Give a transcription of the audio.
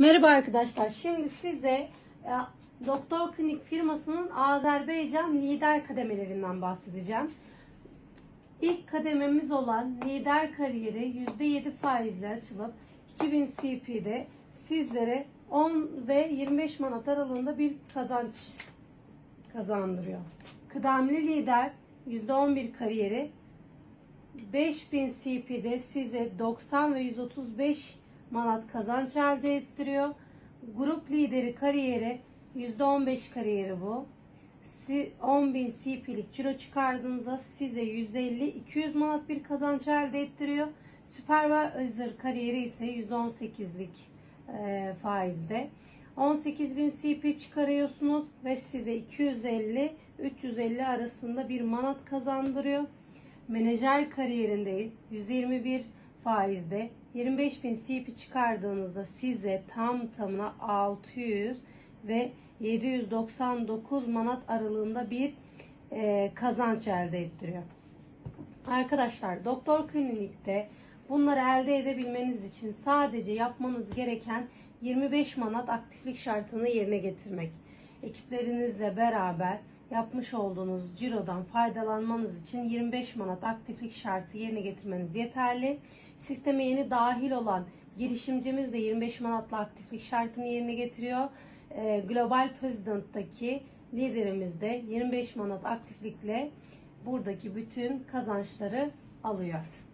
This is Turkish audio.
Merhaba arkadaşlar. Şimdi size e, Doktor Klinik firmasının Azerbaycan lider kademelerinden bahsedeceğim. İlk kadememiz olan lider kariyeri %7 faizle açılıp 2000 CP'de sizlere 10 ve 25 manat aralığında bir kazanç kazandırıyor. Kıdemli lider %11 kariyeri 5000 CP'de size 90 ve 135 manat kazanç elde ettiriyor. Grup lideri kariyeri %15 kariyeri bu. Si- 10.000 CP'lik ciro çıkardığınızda size 150-200 manat bir kazanç elde ettiriyor. Supervisor kariyeri ise %18'lik e, faizde. 18.000 CP çıkarıyorsunuz ve size 250-350 arasında bir manat kazandırıyor. Menajer kariyerinde 121 faizde 25.000 CP çıkardığınızda size tam tamına 600 ve 799 manat aralığında bir e, kazanç elde ettiriyor. Arkadaşlar doktor klinikte bunları elde edebilmeniz için sadece yapmanız gereken 25 manat aktiflik şartını yerine getirmek. Ekiplerinizle beraber yapmış olduğunuz cirodan faydalanmanız için 25 manat aktiflik şartı yerine getirmeniz yeterli. Sisteme yeni dahil olan girişimcimiz de 25 manatla aktiflik şartını yerine getiriyor. Ee, Global President'taki liderimiz de 25 manat aktiflikle buradaki bütün kazançları alıyor.